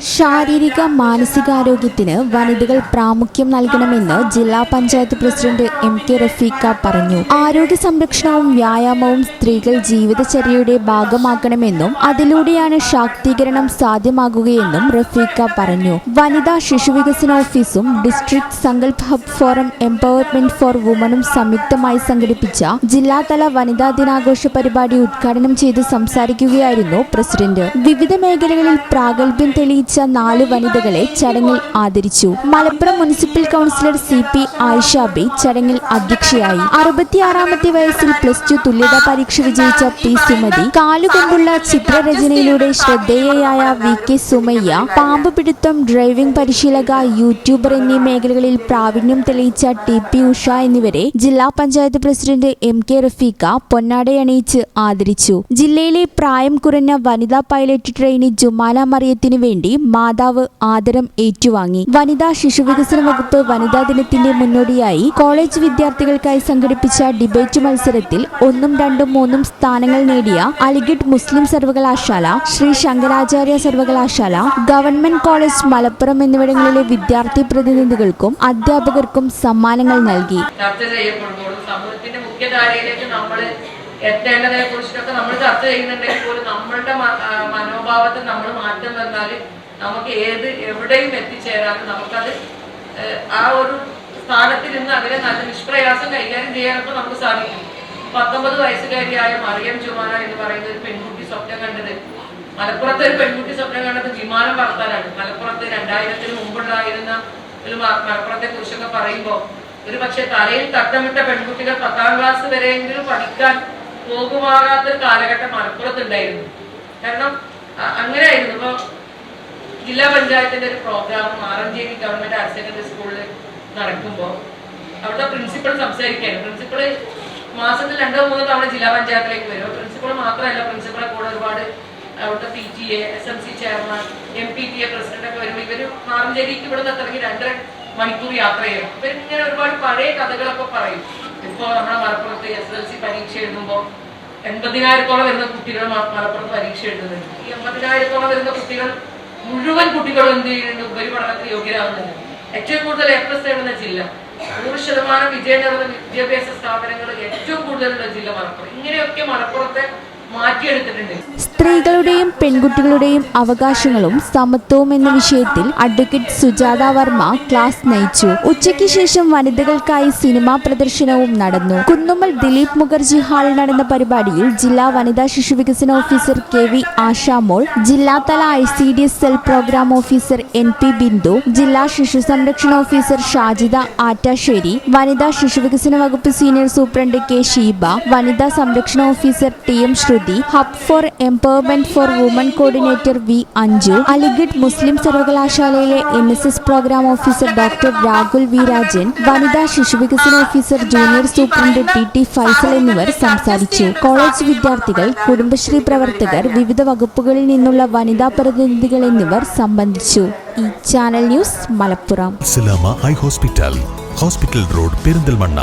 ശാരീരിക മാനസികാരോഗ്യത്തിന് വനിതകൾ പ്രാമുഖ്യം നൽകണമെന്ന് ജില്ലാ panchayat president M K Rafeeqa പറഞ്ഞു. ആരോഗ്യ സംരക്ഷണവും വ്യായാമവും സ്ത്രീകൾ ജീവിതചര്യയുടെ ഭാഗമാക്കണമെന്നും അതിലൂടെയാണ് ശാക്തീകരണം സാധ്യമാകുകയെന്നും റഫീഖ പറഞ്ഞു. വനിതാ ശിശുവികസന ഓഫീസും district Sankalp hub forum empowerment for വുമണും സംയുക്തമായി സംഘടിപ്പിച്ച ജില്ലാതല വനിതാ ദിനാഘോഷ പരിപാടി ഉദ്ഘാടനം ചെയ്ത് സംസാരിക്കുകയായിരുന്നു പ്രസിഡന്റ്. വിവിധ മേഖലകളിൽ പ്രാഗൽഭ്യം തെളിയിച്ച നാല് വനിതകളെ ചടങ്ങിൽ ആദരിച്ചു. Malappuram municipal councillor C P Ayishabi ചടങ്ങിൽ അധ്യക്ഷയായി. അറുപത്തിയാറാമത്തെ വയസ്സിൽ പ്ലസ് ടു തുല്യതാ പരീക്ഷ വിജയിച്ച പി സുമതി കാലുകൊണ്ടുള്ള ചിത്രരചനയിലൂടെ ശ്രദ്ധേയയായ വി കെ സുമയ്യ പാമ്പ് പിടുത്തം ഡ്രൈവിംഗ് പരിശീലക യൂട്യൂബർ എന്നീ മേഖലകളിൽ പ്രാവീണ്യം തെളിയിച്ച ടി പി ഉഷ എന്നിവരെ ജില്ലാ panchayat president M K Rafeeqa പൊന്നാടയണിയിച്ച് ആദരിച്ചു. ജില്ലയിലെ പ്രായം കുറഞ്ഞ വനിതാ പൈലറ്റ് ട്രെയിനി ജുമാല മറിയത്തിനു വേണ്ടി മാതാവ് ആദരം ഏറ്റുവാങ്ങി. വനിതാ ശിശുവികസന വകുപ്പ് വനിതാ ദിനത്തിന്റെ മുന്നോടിയായി കോളേജ് വിദ്യാർത്ഥികൾക്കായി സംഘടിപ്പിച്ച ഡിബേറ്റ് മത്സരത്തിൽ ഒന്നും രണ്ടും മൂന്നും സ്ഥാനങ്ങൾ നേടിയ അലിഗഡ് മുസ്ലിം സർവകലാശാല ശ്രീ ശങ്കരാചാര്യ സർവകലാശാല ഗവൺമെന്റ് കോളേജ് മലപ്പുറം എന്നിവിടങ്ങളിലെ വിദ്യാർത്ഥി പ്രതിനിധികൾക്കും അധ്യാപകർക്കും സമ്മാനങ്ങൾ നൽകി. ചർച്ച ചെയ്യപ്പെടുമ്പോഴും സമൂഹത്തിന്റെ മുഖ്യധാരയിലേക്ക് നമ്മൾ എത്തേണ്ടതിനെ കുറിച്ചിട്ടൊക്കെ നമ്മൾ ചർച്ച ചെയ്യുന്നുണ്ടെങ്കിൽ പോലും നമ്മളുടെ മനോഭാവത്തിൽ നമ്മൾ മാറ്റം വന്നാൽ നമുക്ക് ഏത് എവിടെയും എത്തിച്ചേരാനും നമുക്കത് ആ ഒരു സ്ഥാനത്തിൽ നിന്ന് അതിനെ നല്ല നിഷ്പ്രയാസം കൈകാര്യം ചെയ്യാനൊക്കെ നമുക്ക് സാധിക്കും. പത്തൊമ്പത് വയസ്സുകാരിയായ മറിയം ചുമാന എന്ന് പറയുന്ന ഒരു പെൺകുട്ടി സ്വപ്നം കണ്ടത്. മലപ്പുറത്തെ ഒരു പെൺകുട്ടി സ്വപ്നം കണ്ടത് വിമാനം പറത്താനാണ്. മലപ്പുറത്ത് രണ്ടായിരത്തിന് മുമ്പുണ്ടായിരുന്ന ഒരു മലപ്പുറത്തെ കുറിച്ചൊക്കെ പറയുമ്പോൾ ഒരു പക്ഷെ തലയിൽ തട്ടമിട്ട പെൺകുട്ടികൾ പത്താം ക്ലാസ് വരെയെങ്കിലും പഠിക്കാൻ പോകുമാകാത്തൊരു കാലഘട്ടം മലപ്പുറത്തുണ്ടായിരുന്നു. കാരണം അങ്ങനെ അങ്ങനെയായിരുന്നു. ഇപ്പൊ ജില്ലാ പഞ്ചായത്തിന്റെ ഒരു programme Maranchery government higher secondary സ്കൂളിൽ നടക്കുമ്പോൾ അവിടുത്തെ പ്രിൻസിപ്പൾ സംസാരിക്കുകയാണ് പ്രിൻസിപ്പൾ മാസത്തിൽ രണ്ടോ മൂന്നോ തവണ ജില്ലാ പഞ്ചായത്തിലേക്ക് വരും. പ്രിൻസിപ്പൾ മാത്രമല്ല പ്രിൻസിപ്പളെ കൂടെ ഒരുപാട് അവിടുത്തെ P T A S M C chairman M P T A president ഒക്കെ വരുമ്പോൾ ഇവർ മാറഞ്ചേരിക്ക് ഇവിടെ നിന്ന് അത്രയ്ക്ക് രണ്ടര മണിക്കൂർ യാത്ര ചെയ്യണം. ഇവരിങ്ങനെ ഒരുപാട് പഴയ കഥകളൊക്കെ പറയും. ഇപ്പോ നമ്മുടെ മലപ്പുറത്ത് എസ് എൽ സി പരീക്ഷ എഴുതുമ്പോൾ എൺപതിനായിരത്തോളം വരുന്ന കുട്ടികൾ മലപ്പുറത്ത് പരീക്ഷ എഴുതുന്നുണ്ട്. ഈ എൺപതിനായിരത്തോളം വരുന്ന കുട്ടികൾ മുഴുവൻ കുട്ടികളും എന്ത് ചെയ്യുന്നുണ്ട്? ഉപരിപഠനത്തിന് യോഗ്യരാകുന്നുണ്ട് ഏറ്റവും കൂടുതൽ എ പ്ലസ് എഴുതുന്ന ജില്ല. നൂറ് ശതമാനം വിജയം നേടുന്ന വിദ്യാഭ്യാസ സ്ഥാപനങ്ങൾ ഏറ്റവും കൂടുതലുള്ള ജില്ല മലപ്പുറം. ഇങ്ങനെയൊക്കെ മലപ്പുറത്തെ സ്ത്രീകളുടെയും പെൺകുട്ടികളുടെയും അവകാശങ്ങളും സമത്വവും എന്ന വിഷയത്തിൽ അഡ്വക്കേറ്റ് സുജാത വർമ്മ ക്ലാസ് നയിച്ചു. ഉച്ചയ്ക്ക് ശേഷം വനിതകൾക്കായി സിനിമാ പ്രദർശനവും നടന്നു. കുന്നുമ്മൽ ദിലീപ് മുഖർജി ഹാളിൽ നടന്ന പരിപാടിയിൽ ജില്ലാ വനിതാ ശിശു വികസന ഓഫീസർ കെ വി ആശാമോൾ ജില്ലാതല I C D S cell programme officer N P Bindu ജില്ലാ ശിശു സംരക്ഷണ ഓഫീസർ ഷാജിദ ആറ്റാശ്ശേരി വനിതാ ശിശു വികസന വകുപ്പ് സീനിയർ സൂപ്രണ്ട് കെ ഷീബ വനിതാ സംരക്ഷണ officer T M Shruthi hub for empowerment for women coordinator V Anju Aligarh Muslim സർവകലാശാലയിലെ N S S programme officer doctor Rahul V Rajan വനിതാ ശിശുവികസന officer junior superintendent T T Faisal എന്നിവർ സംസാരിച്ചു. College വിദ്യാർത്ഥികൾ കുടുംബശ്രീ പ്രവർത്തകർ വിവിധ വകുപ്പുകളിൽ നിന്നുള്ള വനിതാ പ്രതിനിധികൾ എന്നിവർ സംബന്ധിച്ചു. ഈ channel news Malappuram. Eye hospital hospital road Perinthalmanna.